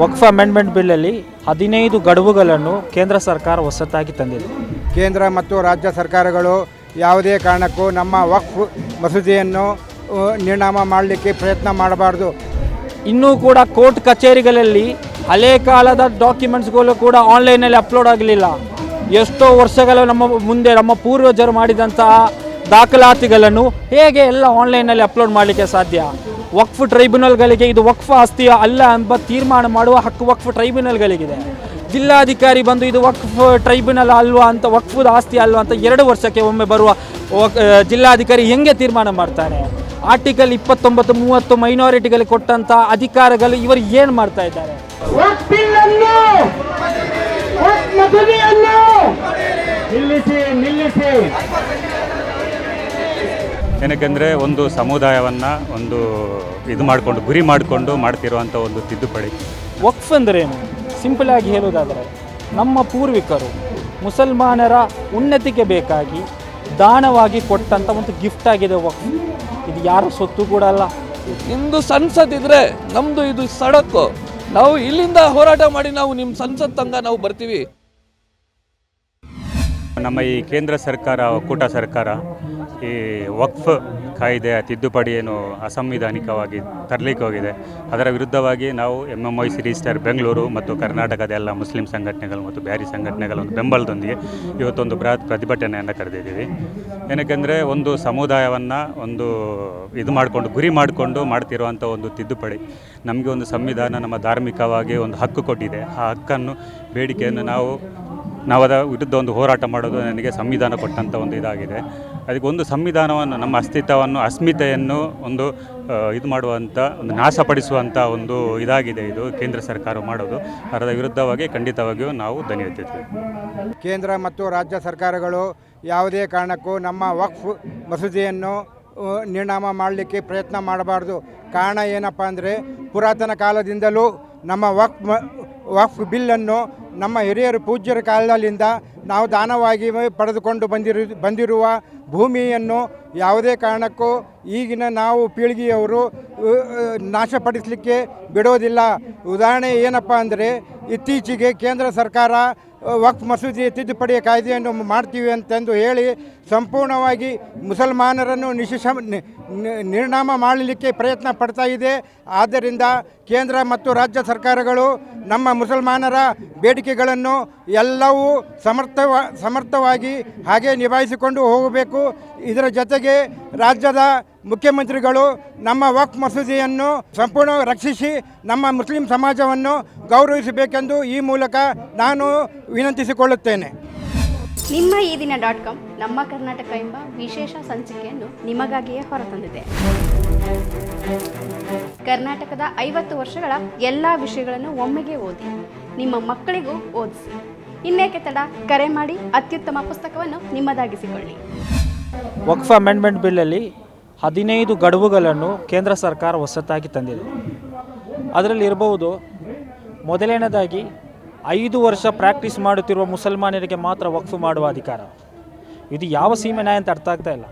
ವಕ್ಫ್ amendment ಬಿಲ್ಲಲ್ಲಿ ಹದಿನೈದು ಗಡುವುಗಳನ್ನು ಕೇಂದ್ರ ಸರ್ಕಾರ ಹೊಸತಾಗಿ ತಂದಿದೆ. ಕೇಂದ್ರ ಮತ್ತು ರಾಜ್ಯ ಸರ್ಕಾರಗಳು ಯಾವುದೇ ಕಾರಣಕ್ಕೂ ನಮ್ಮ ವಕ್ಫ್ ಮಸೂದೆಯನ್ನು ನಿರ್ಣಾಮ ನಿರ್ನಾಮ ಮಾಡಲಿಕ್ಕೆ ಪ್ರಯತ್ನ ಮಾಡಬಾರ್ದು. ಇನ್ನೂ ಕೂಡ ಕೋರ್ಟ್ ಕಚೇರಿಗಳಲ್ಲಿ ಹಳೆ ಕಾಲದ ಡಾಕ್ಯುಮೆಂಟ್ಸ್ಗಳು ಕೂಡ ಆನ್ಲೈನಲ್ಲಿ ಅಪ್ಲೋಡ್ ಆಗಲಿಲ್ಲ. ಎಷ್ಟೋ ವರ್ಷಗಳು ನಮ್ಮ ಮುಂದೆ ನಮ್ಮ ಪೂರ್ವಜರು ಮಾಡಿದಂತಹ ದಾಖಲಾತಿಗಳನ್ನು ಹೇಗೆ ಎಲ್ಲ ಆನ್ಲೈನಲ್ಲಿ ಅಪ್ಲೋಡ್ ಮಾಡಲಿಕ್ಕೆ ಸಾಧ್ಯ? ವಕ್ಫ್ ಟ್ರೈಬ್ಯುನಲ್ಗಳಿಗೆ ಇದು ವಕ್ಫ್ ಆಸ್ತಿಯ ಅಲ್ಲ ಎಂಬ ತೀರ್ಮಾನ ಮಾಡುವ ಹಕ್ಕು ವಕ್ಫ್ ಟ್ರೈಬ್ಯುನಲ್ಗಳಿಗಿದೆ. ಜಿಲ್ಲಾಧಿಕಾರಿ ಬಂದು ಇದು ವಕ್ಫ್ ಟ್ರೈಬ್ಯುನಲ್ ಅಲ್ವಾ ಅಂತ, ವಕ್ಫದ ಆಸ್ತಿ ಅಲ್ವಾ ಅಂತ ಎರಡು ವರ್ಷಕ್ಕೆ ಒಮ್ಮೆ ಬರುವ ಜಿಲ್ಲಾಧಿಕಾರಿ ಹೆಂಗೆ ತೀರ್ಮಾನ ಮಾಡ್ತಾರೆ? ಆರ್ಟಿಕಲ್ ಇಪ್ಪತ್ತೊಂಬತ್ತು, ಮೂವತ್ತು ಮೈನಾರಿಟಿಗಳಿಗೆ ಕೊಟ್ಟಂತ ಅಧಿಕಾರಗಳು ಇವರು ಏನು ಮಾಡ್ತಾ ಇದ್ದಾರೆ? ನಿಲ್ಲಿಸಿ ನಿಲ್ಲಿಸಿ. ಏನಕ್ಕೆಂದರೆ ಒಂದು ಸಮುದಾಯವನ್ನು ಒಂದು ಇದು ಮಾಡಿಕೊಂಡು ಗುರಿ ಮಾಡಿಕೊಂಡು ಮಾಡ್ತಿರುವಂಥ ಒಂದು ತಿದ್ದುಪಡಿ. ವಕ್ಫ್ ಅಂದ್ರೇನು? ಸಿಂಪಲ್ ಆಗಿ ಹೇಳುವುದಾದರೆ ನಮ್ಮ ಪೂರ್ವಿಕರು ಮುಸಲ್ಮಾನರ ಉನ್ನತಿಗೆ ಬೇಕಾಗಿ ದಾನವಾಗಿ ಕೊಟ್ಟಂಥ ಒಂದು ಗಿಫ್ಟ್ ಆಗಿದೆ ವಕ್ಫ್. ಇದು ಯಾರ ಸೊತ್ತು ಕೂಡ ಅಲ್ಲ. ಇಂದು ಸಂಸತ್ ಇದ್ರೆ ನಮ್ದು ಇದು ಸಡಕ್ಕು ನಾವು ಇಲ್ಲಿಂದ ಹೋರಾಟ ಮಾಡಿ ನಾವು ನಿಮ್ಮ ಸಂಸತ್ ತಂಗ ನಾವು ಬರ್ತೀವಿ. ನಮ್ಮ ಈ ಕೇಂದ್ರ ಸರ್ಕಾರ ಒಕ್ಕೂಟ ಸರ್ಕಾರ ಈ ವಕ್ಫ್ ಕಾಯ್ದೆಯ ತಿದ್ದುಪಡಿ ಏನು ಅಸಂವಿಧಾನಿಕವಾಗಿ ತರಲಿಕ್ಕೆ ಹೋಗಿದೆ. ಅದರ ವಿರುದ್ಧವಾಗಿ ನಾವು ಎಂ ಎಂ ಐ ಸಿರಿಸ್ಟರ್ ಬೆಂಗಳೂರು ಮತ್ತು ಕರ್ನಾಟಕದ ಎಲ್ಲ ಮುಸ್ಲಿಂ ಸಂಘಟನೆಗಳು ಮತ್ತು ಬ್ಯಾರಿ ಸಂಘಟನೆಗಳ ಒಂದು ಬೆಂಬಲದೊಂದಿಗೆ ಇವತ್ತೊಂದು ಬೃಹತ್ ಪ್ರತಿಭಟನೆಯನ್ನು ಕರೆದಿದ್ದೀವಿ. ಏನಕ್ಕೆಂದರೆ ಒಂದು ಸಮುದಾಯವನ್ನು ಒಂದು ಇದು ಮಾಡಿಕೊಂಡು, ಗುರಿ ಮಾಡಿಕೊಂಡು ಮಾಡ್ತಿರುವಂಥ ಒಂದು ತಿದ್ದುಪಡಿ ನಮಗೆ ಒಂದು ಸಂವಿಧಾನ ನಮ್ಮ ಧಾರ್ಮಿಕವಾಗಿ ಒಂದು ಹಕ್ಕು ಕೊಟ್ಟಿದೆ. ಆ ಹಕ್ಕನ್ನು, ಬೇಡಿಕೆಯನ್ನು ನಾವು ನಾವು ಅದರ ವಿರುದ್ಧ ಒಂದು ಹೋರಾಟ ಮಾಡೋದು ನನಗೆ ಸಂವಿಧಾನ ಕೊಟ್ಟಂಥ ಒಂದು ಇದಾಗಿದೆ. ಅದಕ್ಕೆ ಒಂದು ಸಂವಿಧಾನವನ್ನು, ನಮ್ಮ ಅಸ್ತಿತ್ವವನ್ನು, ಅಸ್ಮಿತೆಯನ್ನು ಒಂದು ಇದು ಮಾಡುವಂಥ ಒಂದು ನಾಶಪಡಿಸುವಂಥ ಒಂದು ಇದಾಗಿದೆ ಇದು ಕೇಂದ್ರ ಸರ್ಕಾರ ಮಾಡೋದು. ಅದರ ವಿರುದ್ಧವಾಗಿ ಖಂಡಿತವಾಗಿಯೂ ನಾವು ದನಿ ಕೇಂದ್ರ ಮತ್ತು ರಾಜ್ಯ ಸರ್ಕಾರಗಳು ಯಾವುದೇ ಕಾರಣಕ್ಕೂ ನಮ್ಮ ವಕ್ಫ್ ಮಸೂದೆಯನ್ನು ನಿರ್ಣಾಮ ಮಾಡಲಿಕ್ಕೆ ಪ್ರಯತ್ನ ಮಾಡಬಾರ್ದು. ಕಾರಣ ಏನಪ್ಪ ಅಂದರೆ ಪುರಾತನ ಕಾಲದಿಂದಲೂ ನಮ್ಮ ವಕ್ಫ್ ವಕ್ ವಕ್ಫ್ ಬಿಲ್ಲನ್ನು ನಮ್ಮ ಹಿರಿಯರು ಪೂಜ್ಯರ ಕಾಲದಿಂದ ನಾವು ದಾನವಾಗಿ ಪಡೆದುಕೊಂಡು ಬಂದಿರು, ಬಂದಿರುವ ಭೂಮಿಯನ್ನು ಯಾವುದೇ ಕಾರಣಕ್ಕೂ ಈಗಿನ ನಾವು ಪೀಳಿಗೆಯವರು ನಾಶಪಡಿಸಲಿಕ್ಕೆ ಬಿಡೋದಿಲ್ಲ. ಉದಾಹರಣೆ ಏನಪ್ಪ ಅಂದರೆ ಇತ್ತೀಚೆಗೆ ಕೇಂದ್ರ ಸರ್ಕಾರ ವಕ್ಫ್ ಮಸೂದಿ ತಿದ್ದುಪಡಿಯ ಕಾಯ್ದೆಯನ್ನು ಮಾಡ್ತೀವಿ ಅಂತಂದು ಹೇಳಿ ಸಂಪೂರ್ಣವಾಗಿ ಮುಸಲ್ಮಾನರನ್ನು ನಿಶಿಷ, ನಿ- ನಿ- ನಿರ್ನಾಮ ಮಾಡಲಿಕ್ಕೆ ಪ್ರಯತ್ನ ಪಡ್ತಾ ಇದೆ. ಆದ್ದರಿಂದ ಕೇಂದ್ರ ಮತ್ತು ರಾಜ್ಯ ಸರ್ಕಾರಗಳು ನಮ್ಮ ಮುಸಲ್ಮಾನರ ಬೇಡಿಕೆಗಳನ್ನು ಎಲ್ಲವೂ ಸಮರ್ಥವ, ಸಮರ್ಥವಾಗಿ ಹಾಗೆ ನಿಭಾಯಿಸಿಕೊಂಡು ಹೋಗಬೇಕು. ಇದರ ಜೊತೆಗೆ ರಾಜ್ಯದ ಮುಖ್ಯಮಂತ್ರಿಗಳು ನಮ್ಮ ವಕ್ಫ್ ಮಸೂದೆಯನ್ನು ಸಂಪೂರ್ಣ ರಕ್ಷಿಸಿ ನಮ್ಮ ಮುಸ್ಲಿಂ ಸಮಾಜವನ್ನು ಗೌರವಿಸಬೇಕೆಂದು ಈ ಮೂಲಕ ನಾನು ವಿನಂತಿಸಿಕೊಳ್ಳುತ್ತೇನೆ. ನಿಮ್ಮ ಈ ದಿನ ಡಾಟ್ ಕಾಮ್ ನಮ್ಮ ಕರ್ನಾಟಕ ಎಂಬ ವಿಶೇಷ ಸಂಚಿಕೆಯನ್ನು ನಿಮಗಾಗಿಯೇ ಹೊರತಂದಿದೆ. ಕರ್ನಾಟಕದ ಐವತ್ತು ವರ್ಷಗಳ ಎಲ್ಲ ವಿಷಯಗಳನ್ನು ಒಮ್ಮೆಗೆ ಓದಿ ನಿಮ್ಮ ಮಕ್ಕಳಿಗೂ ಓದಿಸಿ. ಇನ್ನೇಕೆ ತಡ? ಕರೆ ಮಾಡಿ ಅತ್ಯುತ್ತಮ ಪುಸ್ತಕವನ್ನು ನಿಮ್ಮದಾಗಿಸಿಕೊಳ್ಳಿ. ವಕ್ಫ್ ಅಮೆಂಡ್ಮೆಂಟ್ ಬಿಲ್ಲಲ್ಲಿ ಹದಿನೈದು ಗಡುವುಗಳನ್ನು ಕೇಂದ್ರ ಸರ್ಕಾರ ಹೊಸತಾಗಿ ತಂದಿದೆ. ಅದರಲ್ಲಿ ಇರಬಹುದು ಮೊದಲನೇದಾಗಿ ಐದು ವರ್ಷ ಪ್ರಾಕ್ಟೀಸ್ ಮಾಡುತ್ತಿರುವ ಮುಸಲ್ಮಾನರಿಗೆ ಮಾತ್ರ ವಕ್ಫ್ ಮಾಡುವ ಅಧಿಕಾರ. ಇದು ಯಾವ ಸೀಮೆ ನ್ಯಾಯ ಅಂತ ಅರ್ಥ ಆಗ್ತಾ ಇಲ್ಲ.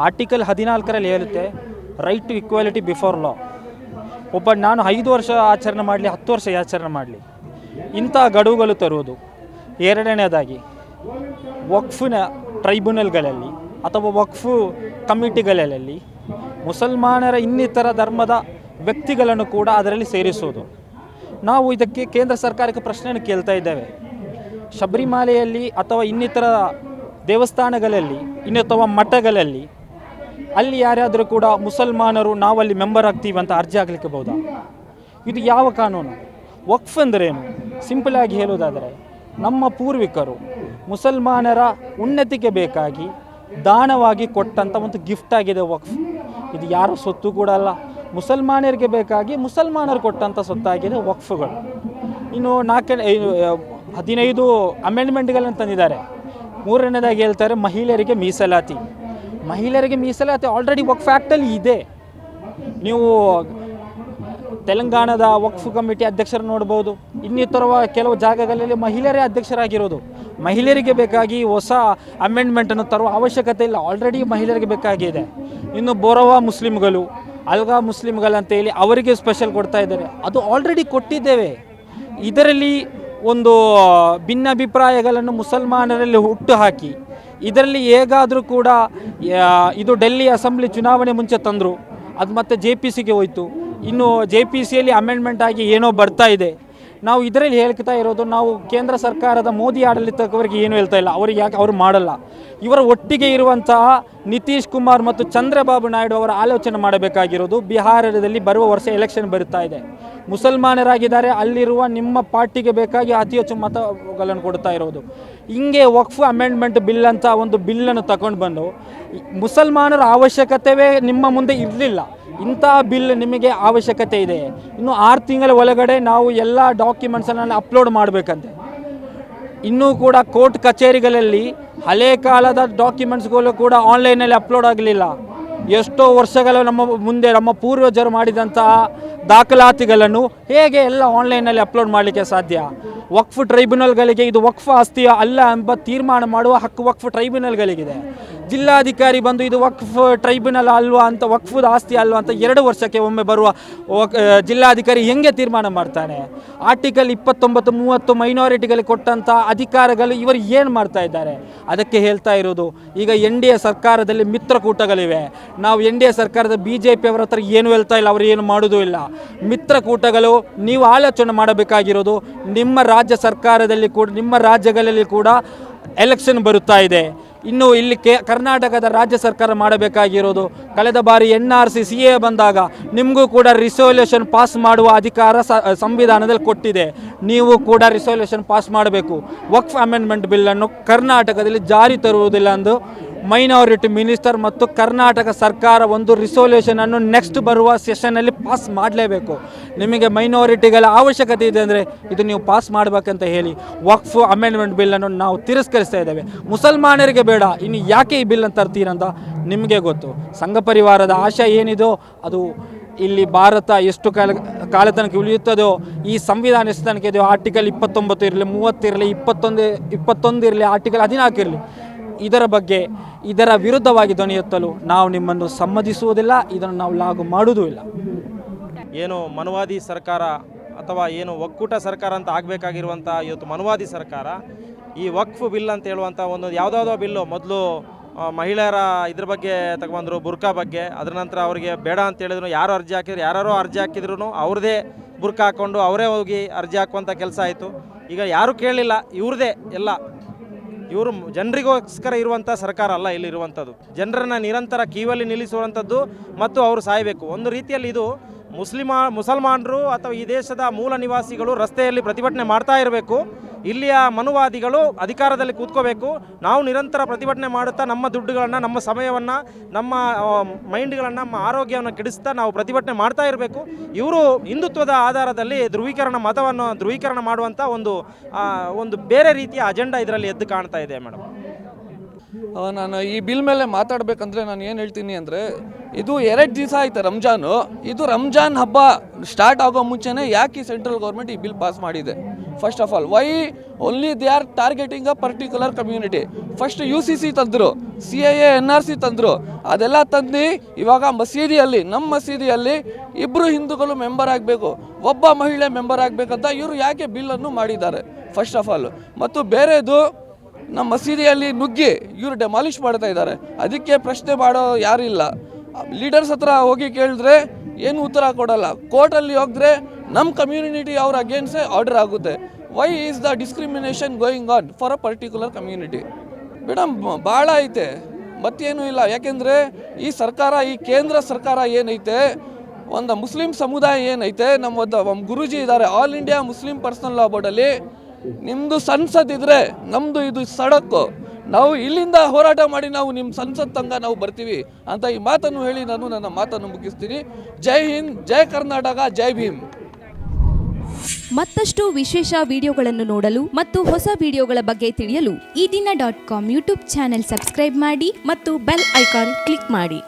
ಆರ್ಟಿಕಲ್ ಹದಿನಾಲ್ಕರಲ್ಲಿ ಹೇಳುತ್ತೆ right to equality before law ಒಬ್ಬ ನಾನು ಐದು ವರ್ಷ ಆಚರಣೆ ಮಾಡಲಿ, ಹತ್ತು ವರ್ಷ ಆಚರಣೆ ಮಾಡಲಿ. ಇಂಥ ಗಡುವುಗಳು ತರುವುದು. ಎರಡನೇದಾಗಿ ವಕ್ಫಿನ ಟ್ರೈಬ್ಯುನಲ್ಗಳಲ್ಲಿ ಅಥವಾ ವಕ್ಫು ಕಮಿಟಿಗಳಲ್ಲಿ ಮುಸಲ್ಮಾನರ ಇನ್ನಿತರ ಧರ್ಮದ ವ್ಯಕ್ತಿಗಳನ್ನು ಕೂಡ ಅದರಲ್ಲಿ ಸೇರಿಸುವುದು ನಾವು ಇದಕ್ಕೆ ಕೇಂದ್ರ ಸರ್ಕಾರಕ್ಕೆ ಪ್ರಶ್ನೆಯನ್ನು ಕೇಳ್ತಾ ಇದ್ದೇವೆ. ಶಬರಿಮಾಲೆಯಲ್ಲಿ ಅಥವಾ ಇನ್ನಿತರ ದೇವಸ್ಥಾನಗಳಲ್ಲಿ ಇನ್ನಿತರ ಮಠಗಳಲ್ಲಿ ಅಲ್ಲಿ ಯಾರಾದರೂ ಕೂಡ ಮುಸಲ್ಮಾನರು ನಾವಲ್ಲಿ ಮೆಂಬರ್ ಆಗ್ತೀವಿ ಅಂತ ಅರ್ಜಿ ಆಗಲಿಕ್ಕೆ ಬಹುದಾ ಇದು ಯಾವ ಕಾನೂನು? ವಕ್ಫ್ ಅಂದ್ರೇನು? ಸಿಂಪಲ್ ಆಗಿ ಹೇಳುವುದಾದರೆ, ನಮ್ಮ ಪೂರ್ವಿಕರು ಮುಸಲ್ಮಾನರ ಉನ್ನತಿಗೆ ಬೇಕಾಗಿ ದಾನವಾಗಿ ಕೊಟ್ಟಂಥ ಒಂದು ಗಿಫ್ಟ್ ಆಗಿದೆ ವಕ್ಫ್. ಇದು ಯಾರು ಸೊತ್ತು ಕೂಡ ಅಲ್ಲ. ಮುಸಲ್ಮಾನರಿಗೆ ಬೇಕಾಗಿ ಮುಸಲ್ಮಾನರು ಕೊಟ್ಟಂಥ ಸೊತ್ತಾಗಿದೆ ವಕ್ಫ್ಗಳು. ಇನ್ನು ನಾಲ್ಕನೇ ಐದು- ಹದಿನೈದು ಅಮೆಂಡ್ಮೆಂಟ್ಗಳನ್ನು ತಂದಿದ್ದಾರೆ. ಮೂರನೇದಾಗಿ ಹೇಳ್ತಾರೆ ಮಹಿಳೆಯರಿಗೆ ಮೀಸಲಾತಿ. ಮಹಿಳೆಯರಿಗೆ ಮೀಸಲಾತಿ ಆಲ್ರೆಡಿ ವಕ್ಫ್ ಆ್ಯಕ್ಟಲ್ಲಿ ಇದೆ. ನೀವು ತೆಲಂಗಾಣದ ವಕ್ಫ್ ಕಮಿಟಿ ಅಧ್ಯಕ್ಷರು ನೋಡ್ಬೋದು ಇನ್ನಿತರ ಕೆಲವು ಜಾಗಗಳಲ್ಲಿ ಮಹಿಳೆಯರೇ ಅಧ್ಯಕ್ಷರಾಗಿರೋದು. ಮಹಿಳೆಯರಿಗೆ ಬೇಕಾಗಿ ಹೊಸ ಅಮೆಂಡ್ಮೆಂಟನ್ನು ತರುವ ಅವಶ್ಯಕತೆ ಇಲ್ಲ. ಆಲ್ರೆಡಿ ಮಹಿಳೆಯರಿಗೆ ಬೇಕಾಗಿದೆ ಇನ್ನು ಬೋರವಾ ಮುಸ್ಲಿಮ್ಗಳು, ಅಲ್ಗಾ ಹೇಳಿ ಅವರಿಗೆ ಸ್ಪೆಷಲ್ ಕೊಡ್ತಾ ಇದ್ದಾರೆ. ಅದು ಆಲ್ರೆಡಿ ಕೊಟ್ಟಿದ್ದೇವೆ. ಇದರಲ್ಲಿ ಒಂದು, ಭಿನ್ನಾಭಿಪ್ರಾಯಗಳನ್ನು ಮುಸಲ್ಮಾನರಲ್ಲಿ ಹುಟ್ಟು ಹಾಕಿ ಇದರಲ್ಲಿ ಹೇಗಾದರೂ ಕೂಡ ಇದು ಡೆಲ್ಲಿ ಅಸೆಂಬ್ಲಿ ಚುನಾವಣೆ ಮುಂಚೆ ತಂದರು. ಅದು ಮತ್ತೆ ಜೆ ಪಿ ಸಿಗೆ ಹೋಯಿತು. ಇನ್ನು ಜೆ ಪಿ ಸಿಯಲ್ಲಿ ಅಮೆಂಡ್ಮೆಂಟ್ ಆಗಿ ಏನೋ ಬರ್ತಾ ಇದೆ. ನಾವು ಇದರಲ್ಲಿ ಹೇಳ್ತಾ ಇರೋದು, ನಾವು ಕೇಂದ್ರ ಸರ್ಕಾರದ ಮೋದಿ ಆಡಳಿತದವರಿಗೆ ಏನು ಹೇಳ್ತಾ ಇಲ್ಲ, ಅವರಿಗೆ ಯಾಕೆ ಅವರು ಮಾಡಲ್ಲ. ಇವರ ಒಟ್ಟಿಗೆ ಇರುವಂತಹ ನಿತೀಶ್ ಕುಮಾರ್ ಮತ್ತು ಚಂದ್ರಬಾಬು ನಾಯ್ಡು ಅವರ ಆಲೋಚನೆ ಮಾಡಬೇಕಾಗಿರೋದು. ಬಿಹಾರದಲ್ಲಿ ಬರುವ ವರ್ಷ ಎಲೆಕ್ಷನ್ ಬರುತ್ತಾ ಇದೆ. ಮುಸಲ್ಮಾನರಾಗಿದ್ದಾರೆ, ಅಲ್ಲಿರುವ ನಿಮ್ಮ ಪಾರ್ಟಿಗೆ ಬೇಕಾಗಿ ಅತಿ ಹೆಚ್ಚು ಮತಗಳನ್ನು ಕೊಡ್ತಾ ಇರೋದು. ಹಿಂಗೆ ವಕ್ಫ್ ಅಮೆಂಡ್ಮೆಂಟ್ ಬಿಲ್ ಅಂತ ಒಂದು ಬಿಲ್ಲನ್ನು ತಗೊಂಡು ಬಂದು, ಮುಸಲ್ಮಾನರ ಅವಶ್ಯಕತೆವೇ ನಿಮ್ಮ ಮುಂದೆ ಇರಲಿಲ್ಲ. ಇಂಥ ಬಿಲ್ ನಿಮಗೆ ಅವಶ್ಯಕತೆ ಇದೆ. ಇನ್ನು ಆರು ತಿಂಗಳ ಒಳಗಡೆ ನಾವು ಎಲ್ಲ ಡಾಕ್ಯುಮೆಂಟ್ಸನ್ನು ಅಪ್ಲೋಡ್ ಮಾಡಬೇಕಂತೆ. ಇನ್ನೂ ಕೂಡ ಕೋರ್ಟ್ ಕಚೇರಿಗಳಲ್ಲಿ ಹಳೆ ಕಾಲದ ಡಾಕ್ಯುಮೆಂಟ್ಸ್ಗಳು ಕೂಡ ಆನ್ಲೈನಲ್ಲಿ ಅಪ್ಲೋಡ್ ಆಗಲಿಲ್ಲ. ಎಷ್ಟೋ ವರ್ಷಗಳ ನಮ್ಮ ಮುಂದೆ ನಮ್ಮ ಪೂರ್ವಜರು ಮಾಡಿದಂತಹ ದಾಖಲಾತಿಗಳನ್ನು ಹೇಗೆ ಎಲ್ಲ ಆನ್ಲೈನಲ್ಲಿ ಅಪ್ಲೋಡ್ ಮಾಡಲಿಕ್ಕೆ ಸಾಧ್ಯ? ವಕ್ಫ್ ಟ್ರೈಬ್ಯುನಲ್ಗಳಿಗೆ ಇದು ವಕ್ಫ್ ಆಸ್ತಿಯ ಅಲ್ಲ ಎಂಬ ತೀರ್ಮಾನ ಮಾಡುವ ಹಕ್ಕು ವಕ್ಫ್ ಟ್ರೈಬ್ಯುನಲ್ಗಳಿಗಿದೆ. ಜಿಲ್ಲಾಧಿಕಾರಿ ಬಂದು ಇದು ವಕ್ಫ್ ಟ್ರೈಬ್ಯುನಲ್ ಅಲ್ವಾ ಅಂತ, ವಕ್ಫದ ಆಸ್ತಿ ಅಲ್ವಾ ಅಂತ ಎರಡು ವರ್ಷಕ್ಕೆ ಒಮ್ಮೆ ಬರುವ ಜಿಲ್ಲಾಧಿಕಾರಿ ಹೆಂಗೆ ತೀರ್ಮಾನ ಮಾಡ್ತಾನೆ? ಆರ್ಟಿಕಲ್ ಇಪ್ಪತ್ತೊಂಬತ್ತು, ಮೂವತ್ತು ಮೈನಾರಿಟಿಗಳಿಗೆ ಕೊಟ್ಟಂಥ ಅಧಿಕಾರಗಳು ಇವರು ಏನು ಮಾಡ್ತಾ ಇದ್ದಾರೆ? ಅದಕ್ಕೆ ಹೇಳ್ತಾ ಇರೋದು, ಈಗ ಎನ್ ಡಿ ಎ ಸರ್ಕಾರದಲ್ಲಿ ಮಿತ್ರಕೂಟಗಳಿವೆ ನಾವು ಎನ್ ಡಿ ಎ ಸರ್ಕಾರದ ಬಿ ಜೆ ಪಿ ಅವರ ಹತ್ರ ಏನು ಹೇಳ್ತಾ ಇಲ್ಲ, ಅವರು ಏನು ಮಾಡೋದೂ ಇಲ್ಲ. ಮಿತ್ರಕೂಟಗಳು ನೀವು ಆಲೋಚನೆ ಮಾಡಬೇಕಾಗಿರೋದು, ನಿಮ್ಮ ರಾಜ್ಯ ಸರ್ಕಾರದಲ್ಲಿ ಕೂಡ, ನಿಮ್ಮ ರಾಜ್ಯಗಳಲ್ಲಿ ಕೂಡ ಎಲೆಕ್ಷನ್ ಬರುತ್ತಾ ಇದೆ. ಇನ್ನು ಇಲ್ಲಿ ಕೆ ಕರ್ನಾಟಕದ ರಾಜ್ಯ ಸರ್ಕಾರ ಮಾಡಬೇಕಾಗಿರೋದು. ಕಳೆದ ಬಾರಿ N R C C A ಬಂದಾಗ ನಿಮಗೂ ಕೂಡ ರಿಸೊಲ್ಯೂಷನ್ ಪಾಸ್ ಮಾಡುವ ಅಧಿಕಾರ ಸಂವಿಧಾನದಲ್ಲಿ ಕೊಟ್ಟಿದೆ. ನೀವು ಕೂಡ ರಿಸೊಲ್ಯೂಷನ್ ಪಾಸ್ ಮಾಡಬೇಕು. ವಕ್ಫ್ ಅಮೆಂಡ್ಮೆಂಟ್ ಬಿಲ್ಲನ್ನು ಕರ್ನಾಟಕದಲ್ಲಿ ಜಾರಿ ತರುವುದಿಲ್ಲ ಎಂದು ಮೈನಾರಿಟಿ ಮಿನಿಸ್ಟರ್ ಮತ್ತು ಕರ್ನಾಟಕ ಸರ್ಕಾರ ಒಂದು ರಿಸೊಲ್ಯೂಷನ್ ಅನ್ನು ನೆಕ್ಸ್ಟ್ ಬರುವ ಸೆಷನಲ್ಲಿ ಪಾಸ್ ಮಾಡಲೇಬೇಕು. ನಿಮಗೆ ಮೈನಾರಿಟಿಗಳ ಅವಶ್ಯಕತೆ ಇದೆ ಅಂದರೆ ಇದು ನೀವು ಪಾಸ್ ಮಾಡಬೇಕಂತ ಹೇಳಿ ವಕ್ಫ್ ಅಮೆಂಡ್ಮೆಂಟ್ ಬಿಲ್ಲನ್ನು ನಾವು ತಿರಸ್ಕರಿಸ್ತಾ ಇದ್ದೇವೆ. ಮುಸಲ್ಮಾನರಿಗೆ ಬೇಡ, ಇನ್ನು ಯಾಕೆ ಈ ಬಿಲ್ ಅಂತ ತರ್ತೀರಂತ ನಿಮಗೆ ಗೊತ್ತು. ಸಂಘ ಪರಿವಾರದ ಆಶಯ ಏನಿದೋ ಅದು ಇಲ್ಲಿ ಭಾರತ ಎಷ್ಟು ಕಾಲ ಕಾಲ ತನಕ ಉಳಿಯುತ್ತದೋ, ಈ ಸಂವಿಧಾನ ಎಷ್ಟು ತನಕ ಇದೆಯೋ ಆರ್ಟಿಕಲ್ ಇಪ್ಪತ್ತೊಂಬತ್ತು ಇರಲಿ ಮೂವತ್ತಿರಲಿ ಇಪ್ಪತ್ತೊಂದು ಇಪ್ಪತ್ತೊಂದು ಇರಲಿ ಆರ್ಟಿಕಲ್ ಹದಿನಾಲ್ಕು ಇರಲಿ ಇದರ ಬಗ್ಗೆ ಇದರ ವಿರುದ್ಧವಾಗಿ ಧ್ವನಿ ನಾವು ನಿಮ್ಮನ್ನು ಸಮ್ಮತಿಸುವುದಿಲ್ಲ, ಇದನ್ನು ನಾವು ಲಾಗು ಮಾಡುವುದೂ ಇಲ್ಲ. ಏನು ಮನುವಾದಿ ಸರ್ಕಾರ ಅಥವಾ ಏನು ಒಕ್ಕೂಟ ಸರ್ಕಾರ ಅಂತ ಆಗಬೇಕಾಗಿರುವಂಥ ಇವತ್ತು ಮನುವಾದಿ ಸರ್ಕಾರ, ಈ ವಕ್ಫ್ ಬಿಲ್ ಅಂತ ಹೇಳುವಂಥ ಒಂದು ಯಾವುದಾವುದೋ ಬಿಲ್ಲು ಮೊದಲು ಮಹಿಳೆಯರ ಇದ್ರ ಬಗ್ಗೆ ತಗೊಬಂದರು ಬುರ್ಕಾ ಬಗ್ಗೆ, ಅದರ ನಂತರ ಅವರಿಗೆ ಬೇಡ ಅಂತ ಹೇಳಿದ್ರು, ಯಾರು ಅರ್ಜಿ ಹಾಕಿದ್ರು ಯಾರು ಅರ್ಜಿ ಹಾಕಿದ್ರು ಅವ್ರದೇ ಬುರ್ಕಾ ಹಾಕ್ಕೊಂಡು ಅವರೇ ಹೋಗಿ ಅರ್ಜಿ ಹಾಕುವಂಥ ಕೆಲಸ ಆಯಿತು. ಈಗ ಯಾರೂ ಕೇಳಲಿಲ್ಲ ಇವ್ರದೇ ಎಲ್ಲ. ಇವರು ಜನರಿಗೋಸ್ಕರ ಇರುವಂಥ ಸರ್ಕಾರ ಅಲ್ಲ ಇಲ್ಲಿರುವಂಥದ್ದು ಜನರನ್ನು ನಿರಂತರ ಕೀವಲ್ಲಿ ನಿಲ್ಲಿಸುವಂಥದ್ದು ಮತ್ತು ಅವರು ಸಾಯಬೇಕು. ಒಂದು ರೀತಿಯಲ್ಲಿ ಇದು ಮುಸ್ಲಿಮ, ಮುಸಲ್ಮಾನರು ಅಥವಾ ಈ ದೇಶದ ಮೂಲ ನಿವಾಸಿಗಳು ರಸ್ತೆಯಲ್ಲಿ ಪ್ರತಿಭಟನೆ ಮಾಡ್ತಾ ಇರಬೇಕು. ಇಲ್ಲಿಯ ಮನುವಾದಿಗಳು ಅಧಿಕಾರದಲ್ಲಿ ಕೂತ್ಕೋಬೇಕು. ನಾವು ನಿರಂತರ ಪ್ರತಿಭಟನೆ ಮಾಡುತ್ತಾ ನಮ್ಮ ದುಡ್ಡುಗಳನ್ನು, ನಮ್ಮ ಸಮಯವನ್ನು, ನಮ್ಮ ಮೈಂಡ್ಗಳನ್ನು, ನಮ್ಮ ಆರೋಗ್ಯವನ್ನು ಕೆಡಿಸ್ತಾ ನಾವು ಪ್ರತಿಭಟನೆ ಮಾಡ್ತಾ ಇರಬೇಕು. ಇವರು ಹಿಂದುತ್ವದ ಆಧಾರದಲ್ಲಿ ಧ್ರುವೀಕರಣ, ಮತವನ್ನು ಧ್ರುವೀಕರಣ ಮಾಡುವಂಥ ಒಂದು ಒಂದು ಬೇರೆ ರೀತಿಯ ಅಜೆಂಡಾ ಇದರಲ್ಲಿ ಎದ್ದು ಕಾಣ್ತಾ ಇದೆ ಮೇಡಮ್. ನಾನು ಈ ಬಿಲ್ ಮೇಲೆ ಮಾತಾಡಬೇಕಂದ್ರೆ ನಾನು ಏನು ಹೇಳ್ತೀನಿ ಅಂದರೆ, ಇದು ಎರಡು ದಿವಸ ಆಯಿತು ರಂಜಾನು. ಇದು ರಂಜಾನ್ ಹಬ್ಬ ಸ್ಟಾರ್ಟ್ ಆಗೋ ಮುಂಚೆನೇ ಯಾಕೆ ಈ ಸೆಂಟ್ರಲ್ ಗೌರ್ಮೆಂಟ್ ಈ ಬಿಲ್ ಪಾಸ್ ಮಾಡಿದೆ? First of all why only they are targeting a particular community first U C C ತಂದರು C I A N R C ತಂದರು. ಅದೆಲ್ಲ ತಂದು ಇವಾಗ ಮಸೀದಿಯಲ್ಲಿ ನಮ್ಮ ಮಸೀದಿಯಲ್ಲಿ ಇಬ್ಬರು ಹಿಂದೂಗಳು ಮೆಂಬರ್ ಆಗಬೇಕು, ಒಬ್ಬ ಮಹಿಳೆ ಮೆಂಬರ್ ಆಗಬೇಕಂತ ಇವರು ಯಾಕೆ ಬಿಲ್ಲನ್ನು ಮಾಡಿದ್ದಾರೆ? ಫಸ್ಟ್ ಆಫ್ ಆಲ್ ಮತ್ತು ಬೇರೆದು ನಮ್ಮ ಮಸೀದಿಯಲ್ಲಿ ನುಗ್ಗಿ, ಇವರು ಡೆಮಾಲಿಷ್ ಮಾಡ್ತಾ ಇದ್ದಾರೆ. ಅದಕ್ಕೆ ಪ್ರಶ್ನೆ ಮಾಡೋ ಯಾರಿಲ್ಲ ಲೀಡರ್ಸ್ ಹತ್ರ ಹೋಗಿ ಕೇಳಿದ್ರೆ ಏನು ಉತ್ತರ ಕೊಡಲ್ಲ. ಕೋರ್ಟಲ್ಲಿ ಹೋಗಿದ್ರೆ ನಮ್ಮ ಕಮ್ಯುನಿಟಿ ಅವ್ರ ಅಗೇನ್ಸ್ಟೇ ಆರ್ಡರ್ ಆಗುತ್ತೆ. Why is the discrimination going on for a particular community madam ಭಾಳ ಐತೆ. ಮತ್ತೇನು ಇಲ್ಲ. ಯಾಕೆಂದರೆ ಈ ಸರ್ಕಾರ, ಈ ಕೇಂದ್ರ ಸರ್ಕಾರ ಏನೈತೆ? ಒಂದು ಮುಸ್ಲಿಂ ಸಮುದಾಯ ಏನೈತೆ? ನಮ್ಮ ಒಂದು ಗುರುಜಿ ಇದ್ದಾರೆ. All India Muslim personal law ಬೋರ್ಡಲ್ಲಿ ನಿಮ್ಮದು ಸಂಸತ್ ಇದ್ರೆ ನಮ್ಮದು ಇದು ಸಡಕ್ಕು. ನಾವು ಇಲ್ಲಿಂದ ಹೋರಾಟ ಮಾಡಿ ನಾವು ನಿಮ್ಮ ಸಂಸತ್ ತಂಗ ನಾವು ಬರ್ತೀವಿ ಅಂತ ಈ ಮಾತನ್ನು ಹೇಳಿ ನಾನು ನನ್ನ ಮಾತನ್ನು ಮುಗಿಸ್ತೀನಿ. ಜೈ ಹಿಂದ್, ಜೈ ಕರ್ನಾಟಕ, ಜೈ ಭೀಮ್. ಮತ್ತಷ್ಟು ವಿಶೇಷ ವಿಡಿಯೋಗಳನ್ನು ನೋಡಲು ಮತ್ತು ಹೊಸ ವಿಡಿಯೋಗಳ ಬಗ್ಗೆ ತಿಳಿಯಲು Eedina dot com YouTube channel subscribe ಮಾಡಿ ಮತ್ತು ಬೆಲ್ ಐಕಾನ್ ಕ್ಲಿಕ್ ಮಾಡಿ.